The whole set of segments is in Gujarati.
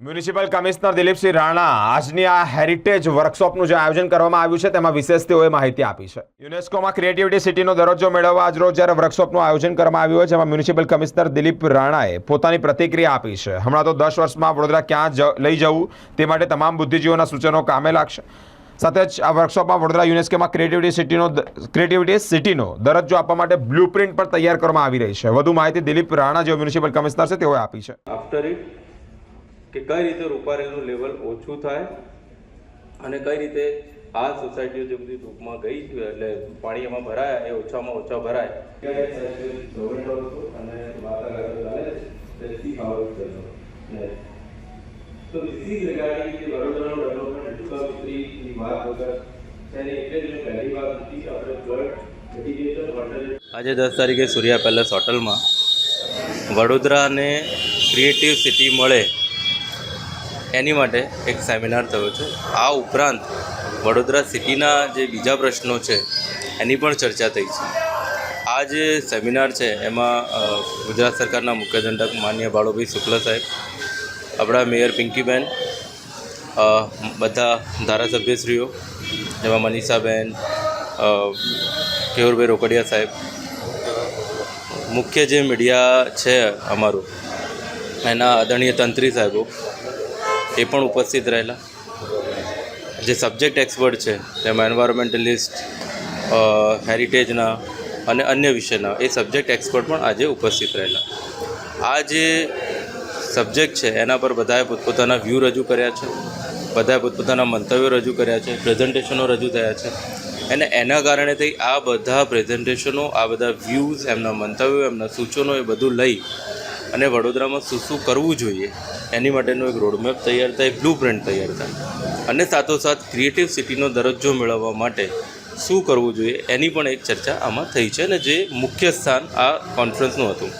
મ્યુનિસિપલ કમિશનર દિલીપસિંહ રાણા આજની આ હેરિટેજ વર્કશોપનું જે આયોજન કરવામાં આવ્યું છે, તેમાં વિશેષ તેઓએ માહિતી આપી છે. યુનેસ્કોમાં ક્રિએટિવિટી સિટીનો દરજ્જો મેળવવા આજરોજ જ્યારે વર્કશોપનું આયોજન કરવામાં આવ્યું હોય, જેમાં મ્યુનિસિપલ કમિશનર દિલીપ રાણાએ પોતાની પ્રતિક્રિયા આપી છે. હમણાં તો દસ વર્ષમાં વડોદરા ક્યાં જ- લઈ જવું, તે માટે તમામ બુદ્ધિજીવીઓના સૂચનો કામે લાગશે. સાથે જ આ વર્કશોપમાં વડોદરા યુનેસ્કોમાં ક્રિએટિવિટી સિટીનો ક્રિએટિવિટી સિટીનો દરજ્જો આપવા માટે બ્લુપ્રિન્ટ પણ તૈયાર કરવામાં આવી રહી છે. વધુ માહિતી દિલીપ રાણા, જેઓ મ્યુનિસિપલ કમિશનર છે, તેઓએ આપી છે. આફ્ટર ઇટ કે કઈ રીતે રૂપારેલનું લેવલ ઓછું થાય અને કઈ રીતે આ સોસાયટીઓ જે બધી ટૂંકમાં ગઈ છે, એટલે પાણી એમાં ભરાય, એ ઓછામાં ઓછા ભરાય. આજે દસ તારીખે સૂર્યા પેલેસ હોટલમાં વડોદરાને ક્રિએટિવ સિટી મળે એની માટે એક સેમિનાર થયો છે. આ ઉપરાંત વડોદરા સિટીના જે બીજા પ્રશ્નો છે, એની પણ ચર્ચા થઈ છે. આ જે સેમિનાર છે, એમાં ગુજરાત સરકારના મુખ્ય દંડક માન્ય બાળોભાઈ શુક્લ સાહેબ, આપણા મેયર પિંકીબેન બધા ધારાસભ્યશ્રીઓ, જેમાં મનીષાબેન કેવુરભાઈ રોકડિયા સાહેબ, મુખ્ય જે મીડિયા છે અમારું, એના આદરણીય તંત્રી સાહેબો એ પણ ઉપસ્થિત રહેલા. જે સબ્જેક્ટ એક્સપર્ટ છે, તેમાં એન્વાયરમેન્ટલિસ્ટ હેરિટેજના અને અન્ય વિષયના એ સબ્જેક્ટ એક્સપર્ટ પણ આજે ઉપસ્થિત રહેલા. આ જે સબ્જેક્ટ છે, એના પર બધાએ પોતપોતાના વ્યૂ રજૂ કર્યા છે. બધાએ પોતપોતાના મંતવ્યો રજૂ કર્યા છે પ્રેઝન્ટેશનો રજૂ થયા છે. અને એના કારણે થઈ આ બધા પ્રેઝન્ટેશનો આ બધા વ્યૂઝ એમના મંતવ્યો, એમના સૂચનો એ બધું લઈ અને વડોદરામાં શું શું કરવું જોઈએ, એની માટેનો એક રોડમેપ તૈયાર થાય બ્લુ પ્રિન્ટ તૈયાર થાય. અને સાથોસાથ ક્રિએટિવ સિટીનો દરજ્જો મેળવવા માટે શું કરવું જોઈએ, એની પણ એક ચર્ચા આમાં થઈ છે અને જે મુખ્ય સ્થાન આ કોન્ફરન્સનું હતું.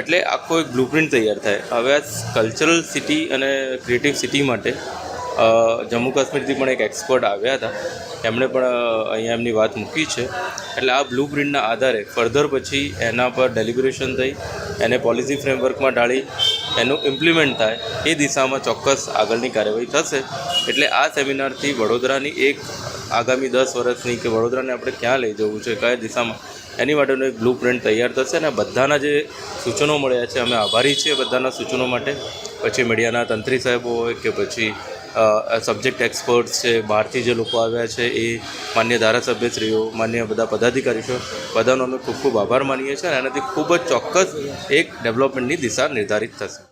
એટલે આખો એક બ્લુપ્રિન્ટ તૈયાર થાય. હવે આ કલ્ચરલ સિટી અને ક્રિએટિવ સિટી માટે જમ્મુ કાશ્મીરથી પણ એક એક્સપર્ટ આવ્યા હતા. એમણે પણ અહીંયા એમની વાત મૂકી છે. એટલે આ બ્લુપ્રિન્ટના આધારે ફર્ધર પછી એના પર ડેલિબ્રેશન થઈ, એને પોલિસી ફ્રેમવર્કમાં ઢાળી, એનું ઇમ્પ્લિમેન્ટ થાય, એ દિશામાં ચોક્કસ આગળની કાર્યવાહી થશે. એટલે આ સેમિનારથી વડોદરાની એક આગામી દસ વર્ષની કે વડોદરાને આપણે ક્યાં લઈ જવું છે, કયા દિશામાં, એની માટેનું એક બ્લુ પ્રિન્ટ તૈયાર થશે અને બધાના જે સૂચનો મળ્યા છે, અમે આભારી છીએ બધાના સૂચનો માટે. પછી મીડિયાના તંત્રી સાહેબો હોય કે પછી સબ્જેક્ટ એક્સપર્ટ્સ છે, બહારથી જે લોકો આવ્યા છે, એ માન્ય ધારાસભ્યશ્રીઓ, માન્ય બધા પદાધિકારીઓ, બધાનો અમે ખૂબ ખૂબ આભાર માનીએ છીએ અને એનાથી ખૂબ જ ચોક્કસ એક ડેવલપમેન્ટની દિશા નિર્ધારિત થશે.